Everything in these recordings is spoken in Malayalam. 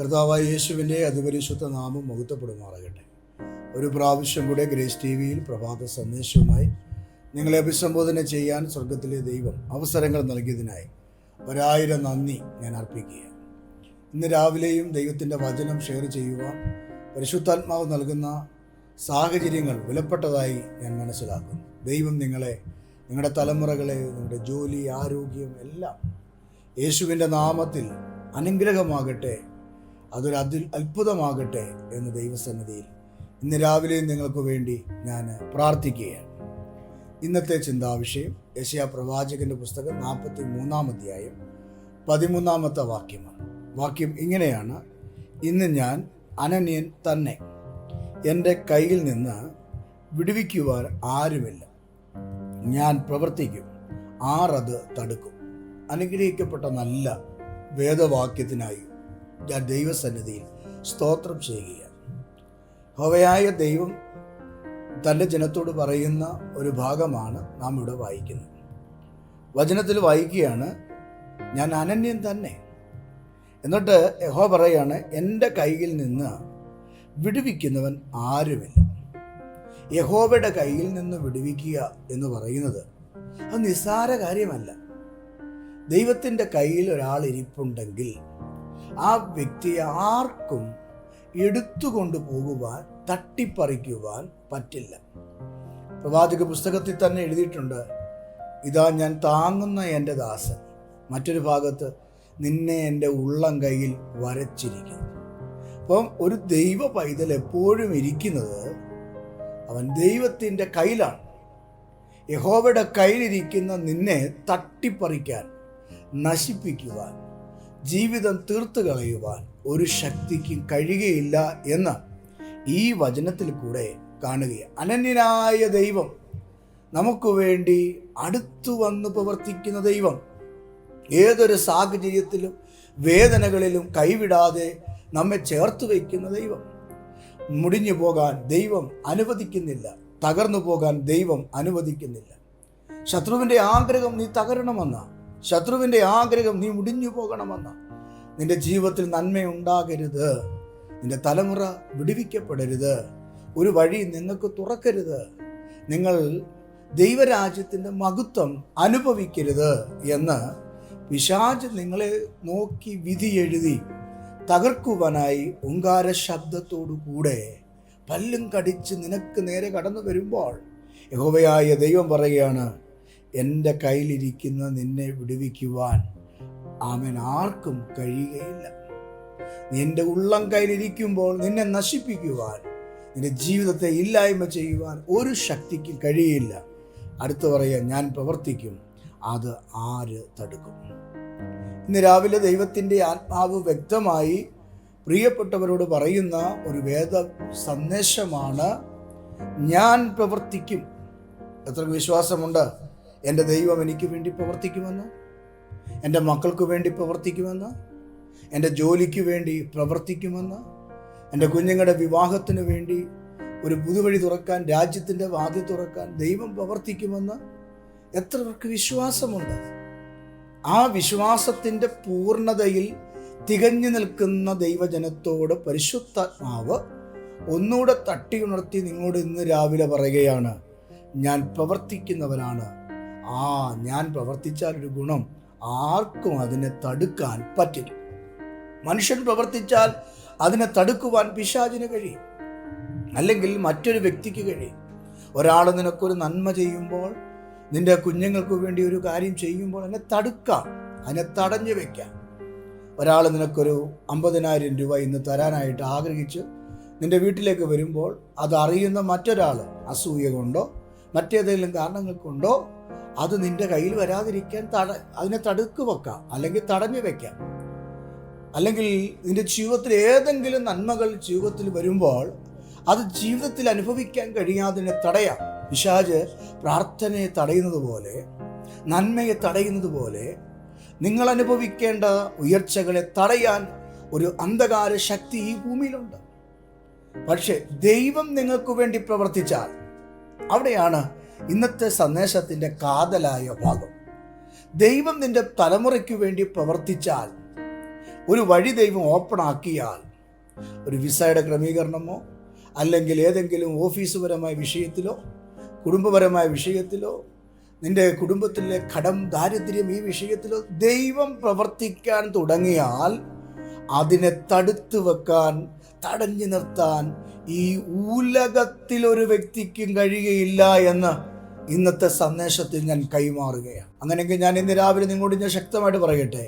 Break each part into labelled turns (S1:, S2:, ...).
S1: കർത്താവായ യേശുവിന്റെ അതിപരിശുദ്ധ നാമം മുഹൂർത്തപ്പെടുമാറാകട്ടെ ഒരു പ്രാവശ്യം കൂടെ ഗ്രേസ് ടി വിയിൽ പ്രഭാത സന്ദേശവുമായി നിങ്ങളെ അഭിസംബോധന ചെയ്യാൻ സ്വർഗത്തിലെ ദൈവം അവസരങ്ങൾ നൽകിയതിനായി ഒരായിരം നന്ദി ഞാൻ അർപ്പിക്കുക ഇന്ന് രാവിലെയും ദൈവത്തിന്റെ വചനം ഷെയർ ചെയ്യുവാൻ പരിശുദ്ധാത്മാവ് നൽകുന്ന സാഹചര്യങ്ങൾ വിലപ്പെട്ടതായി ഞാൻ മനസ്സിലാക്കുന്നു. ദൈവം നിങ്ങളെ നിങ്ങളുടെ തലമുറകളെ നിങ്ങളുടെ ജോലി ആരോഗ്യം എല്ലാം യേശുവിന്റെ നാമത്തിൽ അനുഗ്രഹമാകട്ടെ അതൊരു അതിൽ അത്ഭുതമാകട്ടെ എന്ന് ദൈവസന്നിധിയിൽ ഇന്ന് രാവിലെയും നിങ്ങൾക്ക് വേണ്ടി ഞാൻ പ്രാർത്ഥിക്കുകയാണ്. ഇന്നത്തെ ചിന്താവിഷയം യശയാ പ്രവാചകന്റെ പുസ്തകം നാൽപ്പത്തി മൂന്നാം അധ്യായം പതിമൂന്നാമത്തെ വാക്യമാണ്. വാക്യം ഇങ്ങനെയാണ്. ഇന്ന് ഞാൻ അനന്യൻ തന്നെ എന്റെ കയ്യിൽ നിന്ന് വിടുവിക്കുവാൻ ആരുമില്ല. ഞാൻ പ്രവർത്തിക്കും ആറത് തടുക്കും. അനുഗ്രഹിക്കപ്പെട്ട നല്ല വേദവാക്യത്തിനായി ഞാൻ ദൈവസന്നിധിയിൽ സ്തോത്രം ചെയ്യുകയാണ് ഹോവയായ ദൈവം തന്റെ ജനത്തോട് പറയുന്ന ഒരു ഭാഗമാണ് നാം ഇവിടെ വായിക്കുന്നത്. വചനത്തിൽ വായിക്കുകയാണ് ഞാൻ അനന്യൻ തന്നെ. എന്നിട്ട് യഹോ പറയാണ് എന്റെ കയ്യിൽ നിന്ന് വിടുവിക്കുന്നവൻ ആരുമില്ല. യഹോവയുടെ കയ്യിൽ നിന്ന് വിടുവിക്കുക എന്ന് പറയുന്നത് അത് നിസ്സാര കാര്യമല്ല. ദൈവത്തിന്റെ കയ്യിൽ ഒരാൾ ഇരിപ്പുണ്ടെങ്കിൽ ആ വ്യക്തിയെ ആർക്കും എടുത്തുകൊണ്ടു പോകുവാൻ തട്ടിപ്പറിക്കുവാൻ പറ്റില്ല. പ്രവാചക പുസ്തകത്തിൽ തന്നെ എഴുതിയിട്ടുണ്ട് ഇതാ ഞാൻ താങ്ങുന്ന എന്റെ ദാസൻ. മറ്റൊരു ഭാഗത്ത് നിന്നെ എന്റെ ഉള്ളം കയ്യിൽ വരച്ചിരിക്കുന്നു. അപ്പം ഒരു ദൈവ പൈതൽ എപ്പോഴും ഇരിക്കുന്നത് അവൻ ദൈവത്തിന്റെ കയ്യിലാണ്. യഹോവയുടെ കയ്യിലിരിക്കുന്ന നിന്നെ തട്ടിപ്പറിക്കാൻ നശിപ്പിക്കുവാൻ ജീവിതം തീർത്തു കളയുവാൻ ഒരു ശക്തിക്കും കഴിയുകയില്ല എന്ന് ഈ വചനത്തിൽ കൂടെ കാണുകയാണ്. അനന്യനായ ദൈവം നമുക്ക് വേണ്ടി അടുത്തു വന്ന് പ്രവർത്തിക്കുന്ന ദൈവം ഏതൊരു സാഹചര്യത്തിലും വേദനകളിലും കൈവിടാതെ നമ്മെ ചേർത്ത് വയ്ക്കുന്ന ദൈവം. മുടിഞ്ഞു പോകാൻ ദൈവം അനുവദിക്കുന്നില്ല തകർന്നു പോകാൻ ദൈവം അനുവദിക്കുന്നില്ല. ശത്രുവിന്റെ ആഗ്രഹം നീ തകരണമെന്ന ശത്രുവിന്റെ ആഗ്രഹം നീ മുടിഞ്ഞു പോകണമെന്ന്. നിന്റെ ജീവിതത്തിൽ നന്മയുണ്ടാകരുത്. നിന്റെ തലമുറ വിടുവിക്കപ്പെടരുത്. ഒരു വഴി നിങ്ങൾക്ക് തുറക്കരുത്. നിങ്ങൾ ദൈവരാജ്യത്തിന്റെ മഹത്വം അനുഭവിക്കരുത് എന്ന് വിശാജ് നിങ്ങളെ നോക്കി വിധി എഴുതി തകർക്കുവാനായി ഓങ്കാര ശബ്ദത്തോടു കൂടെ പല്ലും കടിച്ച് നിനക്ക് നേരെ കടന്നു വരുമ്പോൾ യഹോവയായ ദൈവം പറയുകയാണ് എന്റെ കയ്യിലിരിക്കുന്ന നിന്നെ വിടുവിക്കുവാൻ ആമൻ ആർക്കും കഴിയുകയില്ല. നിന്റെ ഉള്ളം കയ്യിലിരിക്കുമ്പോൾ നിന്നെ നശിപ്പിക്കുവാൻ നിന്റെ ജീവിതത്തെ ഇല്ലായ്മ ചെയ്യുവാൻ ഒരു ശക്തിക്കും കഴിയില്ല. അടുത്ത് പറയാൻ ഞാൻ പ്രവർത്തിക്കും അത് ആര് തടുക്കും? ഇന്ന് രാവിലെ ദൈവത്തിന്റെ ആത്മാവ് വ്യക്തമായി പ്രിയപ്പെട്ടവരോട് പറയുന്ന ഒരു വേദ സന്ദേശമാണ് ഞാൻ പ്രവർത്തിക്കും. എത്ര വിശ്വാസമുണ്ട്? എന്റെ ദൈവം എനിക്ക് വേണ്ടി പ്രവർത്തിക്കുമെന്ന്? എന്റെ മക്കൾക്ക് വേണ്ടി പ്രവർത്തിക്കുമെന്ന്? എന്റെ ജോലിക്ക് വേണ്ടി പ്രവർത്തിക്കുമെന്ന്? എന്റെ കുഞ്ഞുങ്ങളുടെ വിവാഹത്തിന് വേണ്ടി ഒരു പുതുവഴി തുറക്കാൻ രാജ്യത്തിന്റെ വാതി തുറക്കാൻ ദൈവം പ്രവർത്തിക്കുമെന്ന് എത്ര പേർക്ക് വിശ്വാസമുണ്ട്? ആ വിശ്വാസത്തിന്റെ പൂർണതയിൽ തികഞ്ഞു നിൽക്കുന്ന ദൈവജനത്തോട് പരിശുദ്ധാത്മാവ് ഒന്നുകൂടെ തട്ടിയുണർത്തി നിങ്ങളോട് ഇന്ന് രാവിലെ പറയുകയാണ് ഞാൻ പ്രവർത്തിക്കുന്നവനാണ്. ആ ഞാൻ പ്രവർത്തിച്ചാൽ ഒരു ഗുണം. ആർക്കും അതിനെ തടുക്കാൻ പറ്റില്ല. മനുഷ്യൻ പ്രവർത്തിച്ചാൽ അതിനെ തടുക്കുവാൻ പിശാചിന് കഴിയും. അല്ലെങ്കിൽ മറ്റൊരു വ്യക്തിക്ക് കഴിയും. ഒരാൾ നിനക്കൊരു നന്മ ചെയ്യുമ്പോൾ നിന്റെ കുഞ്ഞുങ്ങൾക്ക് വേണ്ടി ഒരു കാര്യം ചെയ്യുമ്പോൾ അതിനെ തടുക്കാം. അതിനെ തടഞ്ഞു വെക്കാം. ഒരാൾ നിനക്കൊരു അമ്പതിനായിരം രൂപ ഇന്ന് തരാനായിട്ട് ആഗ്രഹിച്ച് നിന്റെ വീട്ടിലേക്ക് വരുമ്പോൾ അത് അറിയുന്ന മറ്റൊരാൾ അസൂയ കൊണ്ടോ മറ്റേതെങ്കിലും കാരണങ്ങൾ കൊണ്ടോ അത് നിന്റെ കയ്യിൽ വരാതിരിക്കാൻ തട അതിനെ തടുക്ക് വെക്കാം. അല്ലെങ്കിൽ തടഞ്ഞു വെക്കാം. അല്ലെങ്കിൽ നിന്റെ ജീവിതത്തിൽ ഏതെങ്കിലും നന്മകൾ ജീവിതത്തിൽ വരുമ്പോൾ അത് ജീവിതത്തിൽ അനുഭവിക്കാൻ കഴിയാതിനെ തടയാം. പിശാജ് പ്രാർത്ഥനയെ തടയുന്നത് പോലെ നന്മയെ തടയുന്നത് പോലെ നിങ്ങൾ അനുഭവിക്കേണ്ട ഉയർച്ചകളെ തടയാൻ ഒരു അന്ധകാര ശക്തി ഈ ഭൂമിയിലുണ്ട്. പക്ഷേ ദൈവം നിങ്ങൾക്ക് വേണ്ടി പ്രവർത്തിച്ചാൽ അവിടെയാണ് ഇന്നത്തെ സന്ദേശത്തിന്റെ കാതലായ ഭാഗം. ദൈവം നിന്റെ തലമുറയ്ക്ക് വേണ്ടി പ്രവർത്തിച്ചാൽ ഒരു വഴി ദൈവം ഓപ്പൺ ആക്കിയാൽ ഒരു വിസയുടെ ക്രമീകരണമോ അല്ലെങ്കിൽ ഏതെങ്കിലും ഓഫീസുപരമായ വിഷയത്തിലോ കുടുംബപരമായ വിഷയത്തിലോ നിന്റെ കുടുംബത്തിലെ കടം ദാരിദ്ര്യം ഈ വിഷയത്തിലോ ദൈവം പ്രവർത്തിക്കാൻ തുടങ്ങിയാൽ അതിനെ തടുത്തു വെക്കാൻ തടഞ്ഞു നിർത്താൻ ഈ ഉലകത്തിൽ ഒരു വ്യക്തിക്കും കഴിയുകയില്ല എന്ന് ഇന്നത്തെ സന്ദേശത്തിൽ ഞാൻ കൈമാറുകയാണ്. അങ്ങനെയെങ്കിൽ ഞാൻ ഇന്ന് രാവിലെ നിങ്ങളോട് ഞാൻ ശക്തമായിട്ട് പറയട്ടെ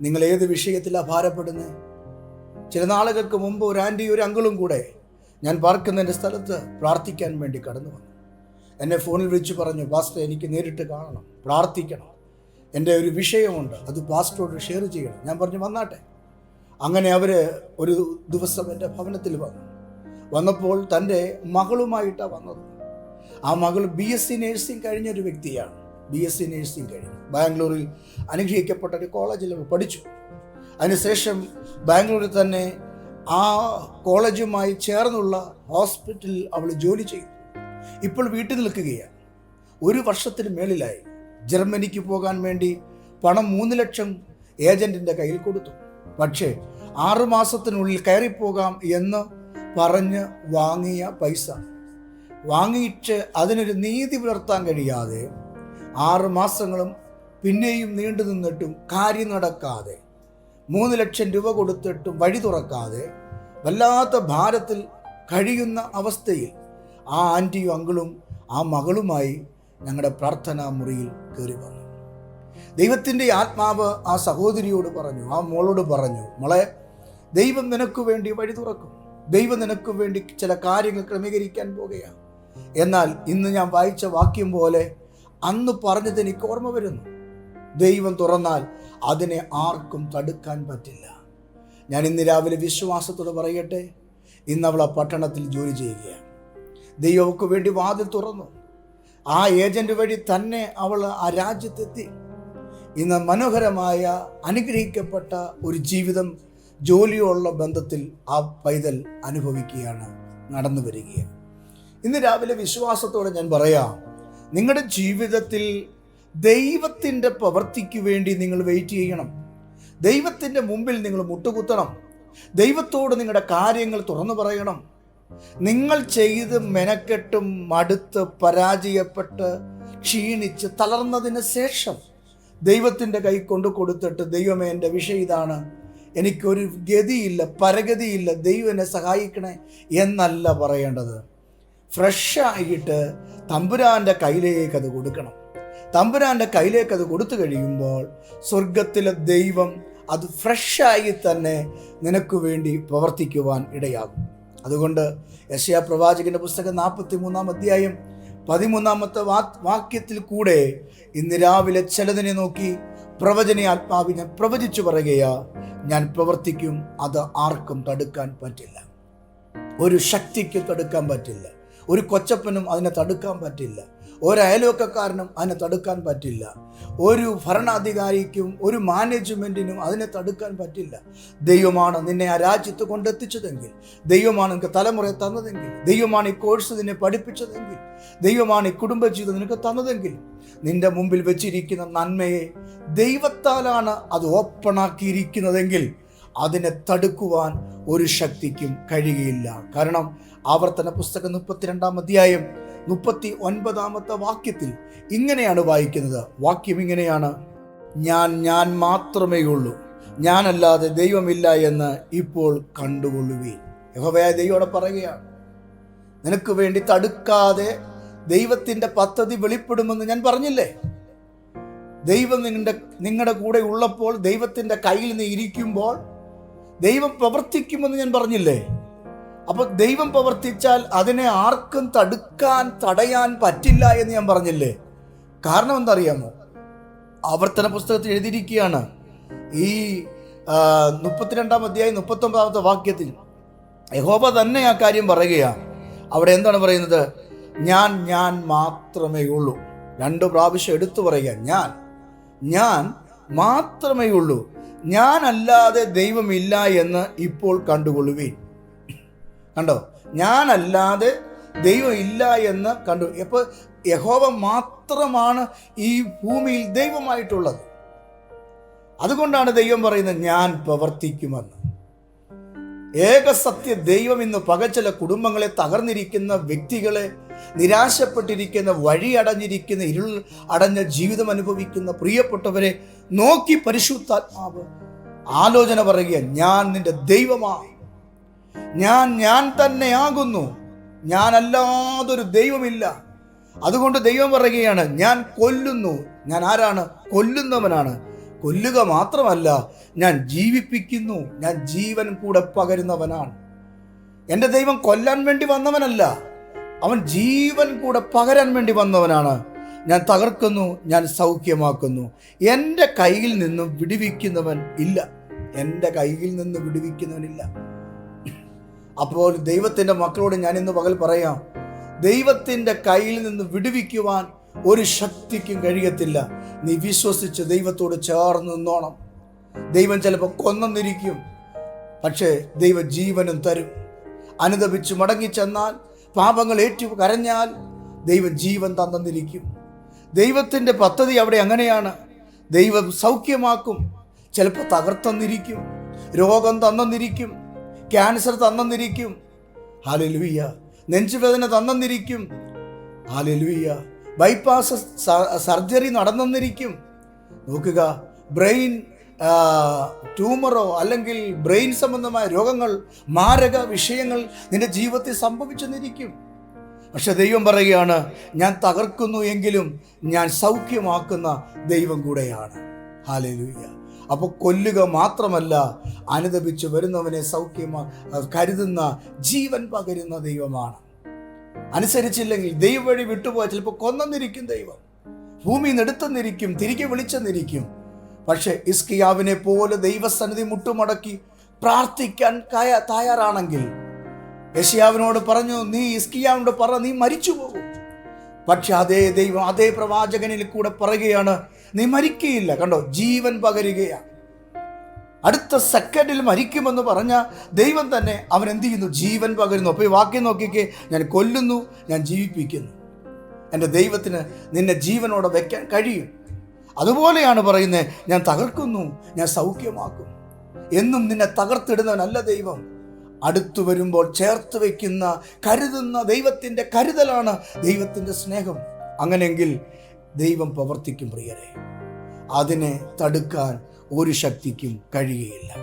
S1: നിങ്ങൾ ഏത് വിഷയത്തിലാണ് ഭാരപ്പെടുന്നത് ചില നാളുകൾക്ക് മുമ്പ് ഒരു ആന്റി ഒരു അങ്കിളും കൂടെ ഞാൻ പാർക്കുന്നതിന്റെ സ്ഥലത്ത് പ്രാർത്ഥിക്കാൻ വേണ്ടി കടന്നു വന്നു. എന്നെ ഫോണിൽ വിളിച്ച് പറഞ്ഞു പാസ്റ്റർ എനിക്ക് നേരിട്ട് കാണണം പ്രാർത്ഥിക്കണം. എന്റെ ഒരു വിഷയമുണ്ട് അത് പാസ്റ്ററോട് ഷെയർ ചെയ്യണം. ഞാൻ പറഞ്ഞു വന്നാട്ടെ. അങ്ങനെ അവർ ഒരു ദിവസം എന്റെ ഭവനത്തിൽ വന്നു. വന്നപ്പോൾ തന്റെ മകളുമായിട്ടാണ് വന്നത്. ആ മകൾ ബി എസ് സി നേഴ്സിംഗ് കഴിഞ്ഞ ഒരു വ്യക്തിയാണ്. ബി എസ് സി നേഴ്സിംഗ് കഴിഞ്ഞു. ബാംഗ്ലൂരിൽ അനുഗ്രഹിക്കപ്പെട്ട ഒരു കോളേജിൽ പഠിച്ചു. അതിനുശേഷം ബാംഗ്ലൂരിൽ തന്നെ ആ കോളേജുമായി ചേർന്നുള്ള ഹോസ്പിറ്റലിൽ അവൾ ജോലി ചെയ്തു. ഇപ്പോൾ വീട്ടിൽ നിൽക്കുകയാണ്. ഒരു വർഷത്തിന് മേളിലായി. ജർമ്മനിക്ക് പോകാൻ വേണ്ടി പണം മൂന്ന് ലക്ഷം ഏജന്റിന്റെ കയ്യിൽ കൊടുത്തു. പക്ഷേ ആറുമാസത്തിനുള്ളിൽ കയറിപ്പോകാം എന്ന് പറഞ്ഞ് വാങ്ങിയ പൈസ. വാങ്ങിയിട്ട് അതിനൊരു നീതി പുലർത്താൻ കഴിയാതെ ആറ് മാസങ്ങളും പിന്നെയും നീണ്ടു നിന്നിട്ടും കാര്യം നടക്കാതെ മൂന്ന് ലക്ഷം രൂപ കൊടുത്തിട്ടും വഴി തുറക്കാതെ വല്ലാത്ത ഭാരത്തിൽ കഴിയുന്ന അവസ്ഥയിൽ ആ ആന്റിയും അങ്കിളും ആ മകളുമായി ഞങ്ങളുടെ പ്രാർത്ഥനാ മുറിയിൽ കയറി വന്നു ദൈവത്തിന്റെ ആത്മാവ് ആ സഹോദരിയോട് പറഞ്ഞു ആ മോളോട് പറഞ്ഞു മോളെ ദൈവം നിനക്ക് വേണ്ടി വഴി തുറക്കും. ദൈവം നിനക്ക് വേണ്ടി ചില കാര്യങ്ങൾ ക്രമീകരിക്കാൻ പോകുകയാണ്. എന്നാൽ ഇന്ന് ഞാൻ വായിച്ച വാക്യം പോലെ അന്ന് പറഞ്ഞത് എനിക്ക് ഓർമ്മ വരുന്നു. ദൈവം തുറന്നാൽ അതിനെ ആർക്കും തടുക്കാൻ പറ്റില്ല. ഞാൻ ഇന്ന് രാവിലെ വിശ്വാസത്തോട് പറയട്ടെ ഇന്ന് അവൾ ആ പട്ടണത്തിൽ ജോലി ചെയ്യുകയാണ്. ദൈവക്ക് വേണ്ടി വാതിൽ തുറന്നു. ആ ഏജന്റ് വഴി തന്നെ അവൾ ആ രാജ്യത്തെത്തി. ഇന്ന് മനോഹരമായ അനുഗ്രഹിക്കപ്പെട്ട ഒരു ജീവിതം ജോലിയുള്ള ബന്ധത്തിൽ ആ പൈതൽ അനുഭവിക്കുകയാണ് നടന്നു വരികയാണ്. ഇന്ന് രാവിലെ വിശ്വാസത്തോടെ ഞാൻ പറയാം നിങ്ങളുടെ ജീവിതത്തിൽ ദൈവത്തിന്റെ പ്രവൃത്തിക്ക് വേണ്ടി നിങ്ങൾ വെയിറ്റ് ചെയ്യണം. ദൈവത്തിന്റെ മുമ്പിൽ നിങ്ങൾ മുട്ടുകുത്തണം. ദൈവത്തോട് നിങ്ങളുടെ കാര്യങ്ങൾ തുറന്നു പറയണം. നിങ്ങൾ ചെയ്ത് മെനക്കെട്ടും മടുത്ത് പരാജയപ്പെട്ട് ക്ഷീണിച്ച് തളർന്നതിന് ശേഷം ദൈവത്തിന്റെ കൈ കൊണ്ട് കൊടുത്തിട്ട് ദൈവമേ എന്റെ വിഷയം ഇതാണ്. എനിക്കൊരു ഗതിയില്ല പരഗതിയില്ല. ദൈവം എന്നെ സഹായിക്കണേ എന്നല്ല പറയേണ്ടത്. ഫ്രഷായിട്ട് തമ്പുരാന്റെ കയ്യിലേക്ക് അത് കൊടുക്കണം. തമ്പുരാന്റെ കയ്യിലേക്ക് അത് കൊടുത്തു കഴിയുമ്പോൾ സ്വർഗത്തിലെ ദൈവം അത് ഫ്രഷായി തന്നെ നിനക്ക് വേണ്ടി പ്രവർത്തിക്കുവാൻ ഇടയാകും. അതുകൊണ്ട് യശയാ പ്രവാചകന്റെ പുസ്തകം നാൽപ്പത്തി മൂന്നാം അധ്യായം പതിമൂന്നാമത്തെ വാ വാക്യത്തിൽ കൂടെ ഇന്ന് രാവിലെ ചിലതിനെ നോക്കി പ്രവചന ആത്മാവിനെ പ്രവചിച്ചു പറയുകയാ ഞാൻ പ്രവർത്തിക്കും അത് ആർക്കും തടുക്കാൻ പറ്റില്ല. ഒരു ശക്തിക്ക് തടുക്കാൻ പറ്റില്ല. ഒരു കൊച്ചപ്പനും അതിനെ തടുക്കാൻ പറ്റില്ല. ഒരു അയൽവക്കക്കാരനും അതിനെ തടുക്കാൻ പറ്റില്ല. ഒരു ഭരണാധികാരിക്കും ഒരു മാനേജ്മെന്റിനും അതിനെ തടുക്കാൻ പറ്റില്ല. ദൈവമാണ് നിന്നെ ആ രാജ്യത്ത് കൊണ്ടെത്തിച്ചതെങ്കിൽ ദൈവമാണ് നിനക്ക് തലമുറയെ തന്നതെങ്കിൽ ദൈവമാണ് ഈ കോഴ്സ് നിന്നെ പഠിപ്പിച്ചതെങ്കിൽ ദൈവമാണ് ഈ കുടുംബജീവിതം നിനക്ക് തന്നതെങ്കിൽ നിന്റെ മുമ്പിൽ വെച്ചിരിക്കുന്ന നന്മയെ ദൈവത്താലാണ് അത് ഓപ്പണാക്കിയിരിക്കുന്നതെങ്കിൽ അതിനെ തടുക്കുവാൻ ഒരു ശക്തിക്കും കഴിയുകയില്ല. കാരണം ആവർത്തന പുസ്തകം മുപ്പത്തിരണ്ടാം അധ്യായം മുപ്പത്തി ഒൻപതാമത്തെ വാക്യത്തിൽ ഇങ്ങനെയാണ് വായിക്കുന്നത്. വാക്യം ഇങ്ങനെയാണ്. ഞാൻ ഞാൻ മാത്രമേ ഉള്ളൂ. ഞാനല്ലാതെ ദൈവമില്ല എന്ന് ഇപ്പോൾ കണ്ടുകൊള്ളുകയും യഹോവയായ ദൈവോടെ പറയുകയാണ്. നിനക്ക് വേണ്ടി തടുക്കാതെ ദൈവത്തിന്റെ പദ്ധതി വെളിപ്പെടുമെന്ന് ഞാൻ പറഞ്ഞില്ലേ? ദൈവം നിങ്ങളുടെ നിങ്ങളുടെ കൂടെ ഉള്ളപ്പോൾ ദൈവത്തിന്റെ കയ്യിൽ നിന്ന് ഇരിക്കുമ്പോൾ ദൈവം പ്രവർത്തിക്കുമെന്ന് ഞാൻ പറഞ്ഞില്ലേ? അപ്പോൾ ദൈവം പ്രവർത്തിച്ചാൽ അതിനെ ആർക്കും തടുക്കാൻ തടയാൻ പറ്റില്ല എന്ന് ഞാൻ പറഞ്ഞില്ലേ? കാരണം എന്തറിയാമോ? ആവർത്തന പുസ്തകത്തിൽ എഴുതിയിരിക്കുകയാണ്. ഈ മുപ്പത്തിരണ്ടാം അധ്യായം മുപ്പത്തൊമ്പതാമത്തെ വാക്യത്തിൽ യഹോബ തന്നെ ആ കാര്യം പറയുകയാണ്. അവിടെ എന്താണ് പറയുന്നത്? ഞാൻ ഞാൻ മാത്രമേ ഉള്ളൂ. രണ്ട് പ്രാവശ്യം എടുത്തു പറയുക. ഞാൻ ഞാൻ മാത്രമേ ഉള്ളൂ. ഞാനല്ലാതെ ദൈവമില്ല എന്ന് ഇപ്പോൾ കണ്ടുകൊള്ളുവീൻ. കണ്ടോ? ഞാനല്ലാതെ ദൈവം ഇല്ല എന്ന് കണ്ടു. ഇപ്പോൾ യഹോവ മാത്രമാണ് ഈ ഭൂമിയിൽ ദൈവമായിട്ടുള്ളത്. അതുകൊണ്ടാണ് ദൈവം പറയുന്നത് ഞാൻ പ്രവർത്തിക്കുമെന്ന്. ഏകസത്യ ദൈവം ഇന്ന് പകച്ചില കുടുംബങ്ങളെ തകർന്നിരിക്കുന്ന വ്യക്തികളെ നിരാശപ്പെട്ടിരിക്കുന്ന വഴി അടഞ്ഞിരിക്കുന്ന ഇരുൾ അടഞ്ഞ ജീവിതം അനുഭവിക്കുന്ന പ്രിയപ്പെട്ടവരെ നോക്കി പരിശുദ്ധാത്മാവ് ആലോചന പറയുക ഞാൻ നിന്റെ ദൈവമാണ് ഞാൻ ഞാൻ തന്നെയാകുന്നു. ഞാനല്ലാതൊരു ദൈവമില്ല. അതുകൊണ്ട് ദൈവം പറയുകയാണ് ഞാൻ കൊല്ലുന്നു. ഞാൻ ആരാണ്? കൊല്ലുന്നവനാണ്. കൊല്ലുക മാത്രമല്ല ഞാൻ ജീവിപ്പിക്കുന്നു. ഞാൻ ജീവൻ കൂടെ പകരുന്നവനാണ്. എന്റെ ദൈവം കൊല്ലാൻ വേണ്ടി വന്നവനല്ല. അവൻ ജീവൻ കൂടെ പകരാൻ വേണ്ടി വന്നവനാണ്. ഞാൻ തകർക്കുന്നു ഞാൻ സൗഖ്യമാക്കുന്നു. എന്റെ കയ്യിൽ നിന്നും വിടുവിക്കുന്നവൻ ഇല്ല. എന്റെ കയ്യിൽ നിന്ന് വിടുവിക്കുന്നവനില്ല അപ്പോൾ ദൈവത്തിന്റെ മക്കളോട് ഞാൻ ഇന്ന് പകൽ പറയാം ദൈവത്തിന്റെ കയ്യിൽ നിന്ന് വിടുവിക്കുവാൻ ഒരു ശക്തിക്കും കഴിയത്തില്ല. നീ വിശ്വസിച്ച് ദൈവത്തോട് ചേർന്ന് നിന്നോണം. ദൈവം ചിലപ്പോൾ കൊന്നിരിക്കും പക്ഷേ ദൈവ ജീവനും തരും. അനുദപിച്ച് മടങ്ങിച്ചെന്നാൽ പാപങ്ങൾ ഏറ്റു കരഞ്ഞാൽ ദൈവം ജീവൻ തന്നിരിക്കും ദൈവത്തിന്റെ പദ്ധതി അവിടെ അങ്ങനെയാണ്. ദൈവം സൗഖ്യമാക്കും ചിലപ്പോൾ തകർത്തെന്നിരിക്കും രോഗം തന്നെന്നിരിക്കും ക്യാൻസർ തന്നെന്നിരിക്കും. ഹാലലുയ്യ നെഞ്ചുവേദന തന്നെന്നിരിക്കും. ഹാലലുയ്യ ബൈപ്പാസ് സർജറി നടന്നെന്നിരിക്കും. നോക്കുക. ബ്രെയിൻ ട്യൂമറോ അല്ലെങ്കിൽ ബ്രെയിൻ സംബന്ധമായ രോഗങ്ങൾ മാരക വിഷയങ്ങൾ നിന്റെ ജീവിതത്തിൽ സംഭവിച്ചെന്നിരിക്കും. പക്ഷെ ദൈവം പറയുകയാണ് ഞാൻ തകർക്കുന്നു എങ്കിലും ഞാൻ സൗഖ്യമാക്കുന്ന ദൈവം കൂടെയാണ്. ഹാലലൂയ്യ അപ്പോൾ കൊല്ലുക മാത്രമല്ല അനുദപിച്ച് വരുന്നവനെ സൗഖ്യമാ കരുതുന്ന ജീവൻ പകരുന്ന ദൈവമാണ്. അനുസരിച്ചില്ലെങ്കിൽ ദൈവം വഴി വിട്ടുപോയാൽ ചിലപ്പോൾ കൊന്നെന്നിരിക്കും ദൈവം. ഭൂമി നെടുത്തെന്നിരിക്കും തിരികെ വിളിച്ചെന്നിരിക്കും. പക്ഷെ ഇസ്കിയാവിനെ പോലെ ദൈവസന്നിധി മുട്ടുമടക്കി പ്രാർത്ഥിക്കാൻ കയ തയ്യാറാണെങ്കിൽ യഷിയാവിനോട് പറഞ്ഞു നീ ഇസ്കിയാവിനോട് പറ നീ മരിച്ചു പോകും പക്ഷെ അതേ ദൈവം അതേ പ്രവാചകനിൽ കൂടെ പറയുകയാണ് നീ മരിക്കുകയില്ല കണ്ടോ? ജീവൻ പകരുകയാണ്. അടുത്ത സെക്കൻഡിൽ മരിക്കുമെന്ന് പറഞ്ഞ ദൈവം തന്നെ അവൻ എന്ത് ചെയ്യുന്നു ജീവൻ പകരുന്നു. അപ്പോൾ ഈ വാക്യം നോക്കിക്കേ. ഞാൻ കൊല്ലുന്നു ഞാൻ ജീവിപ്പിക്കുന്നു. എന്റെ ദൈവത്തിന് നിന്നെ ജീവനോടെ വയ്ക്കാൻ കഴിയും. അതുപോലെയാണ് പറയുന്നത് ഞാൻ തകർക്കുന്നു ഞാൻ സൗഖ്യമാക്കും. എന്നും നിന്നെ തകർത്തിടുന്നവനല്ല ദൈവം. അടുത്തു വരുമ്പോൾ ചേർത്ത് വയ്ക്കുന്ന കരുതുന്ന ദൈവത്തിന്റെ കരുതലാണ് ദൈവത്തിന്റെ സ്നേഹം. അങ്ങനെയെങ്കിൽ ദൈവം പ്രവർത്തിക്കും പ്രിയരെ. അതിനെ തടുക്കാൻ ഒരു ശക്തിക്കും കഴിയുകയില്ല.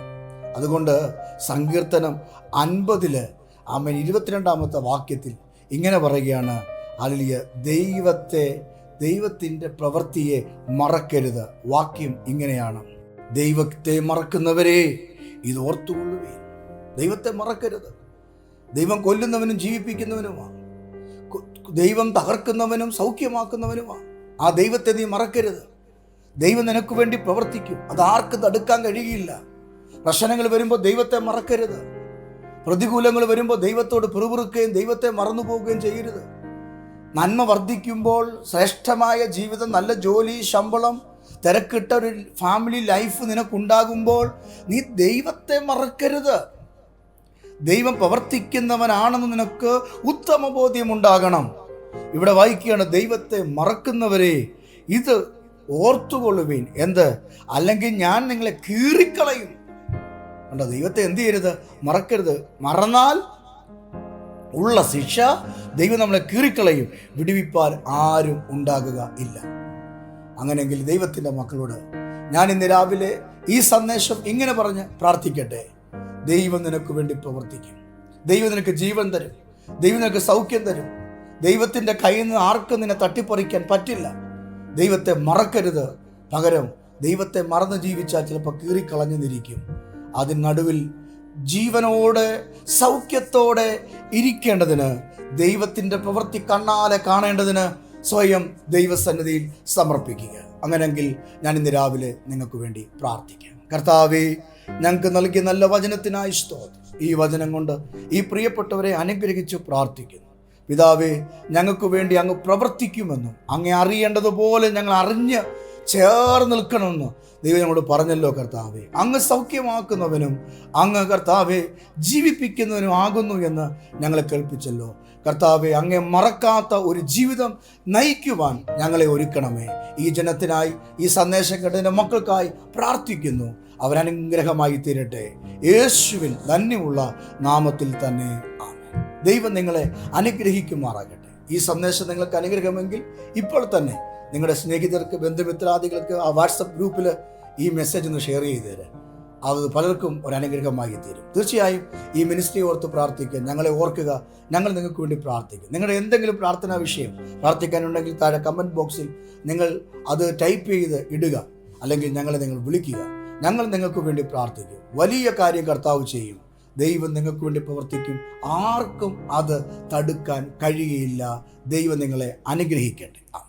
S1: അതുകൊണ്ട് സങ്കീർത്തനം അൻപതിൽ അമ്മൻ ഇരുപത്തിരണ്ടാമത്തെ വാക്യത്തിൽ ഇങ്ങനെ പറയുകയാണ് അലിയ ദൈവത്തെ ദൈവത്തിന്റെ പ്രവൃത്തിയെ മറക്കരുത്. വാക്യം ഇങ്ങനെയാണ് ദൈവത്തെ മറക്കുന്നവരെ ഇത് ഓർത്തുകൊള്ളുവേ ദൈവത്തെ മറക്കരുത്. ദൈവം കൊല്ലുന്നവനും ജീവിപ്പിക്കുന്നവനുമാണ് ദൈവം തകർക്കുന്നവനും സൗഖ്യമാക്കുന്നവനുമാണ് ആ ദൈവത്തെ നീ മറക്കരുത്. ദൈവം നിനക്ക് വേണ്ടി പ്രവർത്തിക്കും. അത് ആർക്കും തടുക്കാൻ കഴിയില്ല. പ്രശ്നങ്ങൾ വരുമ്പോൾ ദൈവത്തെ മറക്കരുത്. പ്രതികൂലങ്ങൾ വരുമ്പോൾ ദൈവത്തോട് പിറുപിറുക്കുകയും ദൈവത്തെ മറന്നു പോവുകയും ചെയ്യരുത്. നന്മ വർദ്ധിക്കുമ്പോൾ ശ്രേഷ്ഠമായ ജീവിതം നല്ല ജോലി ശമ്പളം തിരക്കിട്ട ഒരു ഫാമിലി ലൈഫ് നിനക്കുണ്ടാകുമ്പോൾ നീ ദൈവത്തെ മറക്കരുത്. ദൈവം പ്രവർത്തിക്കുന്നവനാണെന്ന് നിനക്ക് ഉത്തമബോധ്യമുണ്ടാകണം. ഇവിടെ വായിക്കുകയാണ് ദൈവത്തെ മറക്കുന്നവരെ. ഇത് ഓർത്തുകൊള്ളുവീൻ. എന്ത്? അല്ലെങ്കിൽ ഞാൻ നിങ്ങളെ കീറിക്കളയും. കണ്ടോ ദൈവത്തെ എന്ത് ചെയ്യരുത്? മറക്കരുത്. മറന്നാൽ ഉള്ള ശിക്ഷ ദൈവം നമ്മളെ കീറിക്കളയും. വിടുവിപ്പാൻ ആരും ഉണ്ടാകുക ഇല്ല. അങ്ങനെയെങ്കിൽ ദൈവത്തിന്റെ മക്കളോട് ഞാൻ ഇന്ന് രാവിലെ ഈ സന്ദേശം ഇങ്ങനെ പറഞ്ഞ് പ്രാർത്ഥിക്കട്ടെ. ദൈവം നിനക്ക് വേണ്ടി പ്രവർത്തിക്കും. ദൈവം നിനക്ക് ജീവൻ തരും. ദൈവം നിനക്ക് സൗഖ്യം തരും. ദൈവത്തിന്റെ കയ്യിൽ നിന്ന് ആർക്കും നിന്നെ തട്ടിപ്പറിക്കാൻ പറ്റില്ല. ദൈവത്തെ മറക്കരുത്. പകരം ദൈവത്തെ മറന്ന് ജീവിച്ചാൽ ചിലപ്പോൾ കീറിക്കളഞ്ഞെന്നിരിക്കും അതിനടുവിൽ ജീവനോടെ സൗഖ്യത്തോടെ ഇരിക്കേണ്ടതിന് ദൈവത്തിന്റെ പ്രവൃത്തി കണ്ണാലെ കാണേണ്ടതിന് സ്വയം ദൈവസന്നിധിയിൽ സമർപ്പിക്കുക. അങ്ങനെങ്കിൽ ഞാൻ ഇന്ന് രാവിലെ നിങ്ങൾക്ക് വേണ്ടി പ്രാർത്ഥിക്കാം. കർത്താവേ ഞങ്ങൾക്ക് നൽകിയ നല്ല വചനത്തിനായി സ്തോത്രം. ഈ വചനം കൊണ്ട് ഈ പ്രിയപ്പെട്ടവരെ അനുഗ്രഹിച്ചു പ്രാർത്ഥിക്കുന്നു. പിതാവേ ഞങ്ങൾക്ക് വേണ്ടി അങ്ങ് പ്രവർത്തിക്കുമെന്നും അങ്ങ് അറിയേണ്ടതുപോലെ ഞങ്ങൾ അറിഞ്ഞ് ചേർന്ന് നിൽക്കണമെന്ന് ദൈവം ഞങ്ങളോട് പറഞ്ഞല്ലോ കർത്താവെ. അങ്ങ് സൗഖ്യമാക്കുന്നവനും അങ്ങ് കർത്താവെ ജീവിപ്പിക്കുന്നവനും ആകുന്നു എന്ന് ഞങ്ങളെ കേൾപ്പിച്ചല്ലോ. കർത്താവെ അങ്ങെ മറക്കാത്ത ഒരു ജീവിതം നയിക്കുവാൻ ഞങ്ങളെ ഒരുക്കണമേ. ഈ ജനത്തിനായി ഈ സന്ദേശം കേട്ടതിന്റെ മക്കൾക്കായി പ്രാർത്ഥിക്കുന്നു. അവരനുഗ്രഹമായി തീരട്ടെ. യേശുവിൻ ധന്യമുള്ള നാമത്തിൽ തന്നെ. ആമേൻ. ദൈവം നിങ്ങളെ അനുഗ്രഹിക്കുമാറാകട്ടെ. ഈ സന്ദേശം നിങ്ങൾക്ക് അനുഗ്രഹമെങ്കിൽ ഇപ്പോൾ തന്നെ നിങ്ങളുടെ സ്നേഹിതർക്ക് ബന്ധുമിത്രാദികൾക്ക് ആ വാട്സപ്പ് ഗ്രൂപ്പിൽ ഈ മെസ്സേജ് ഒന്ന് ഷെയർ ചെയ്ത് തരാം അത് പലർക്കും ഒരു അനുഗ്രഹമായി തീരും. തീർച്ചയായും ഈ മിനിസ്ട്രി ഓർത്ത് പ്രാർത്ഥിക്കുക ഞങ്ങളെ ഓർക്കുക ഞങ്ങൾ നിങ്ങൾക്ക് വേണ്ടി പ്രാർത്ഥിക്കും. നിങ്ങളുടെ എന്തെങ്കിലും പ്രാർത്ഥനാ വിഷയം പ്രാർത്ഥിക്കാനുണ്ടെങ്കിൽ താഴെ കമന്റ് ബോക്സിൽ നിങ്ങൾ അത് ടൈപ്പ് ചെയ്ത് ഇടുക. അല്ലെങ്കിൽ ഞങ്ങളെ നിങ്ങൾ വിളിക്കുക. ഞങ്ങൾ നിങ്ങൾക്ക് വേണ്ടി പ്രാർത്ഥിക്കും. വലിയ കാര്യം കർത്താവ് ചെയ്യും. ദൈവം നിങ്ങൾക്ക് വേണ്ടി പ്രവർത്തിക്കും. ആർക്കും അത് തടുക്കാൻ കഴിയുകയില്ല ദൈവം നിങ്ങളെ അനുഗ്രഹിക്കട്ടെ.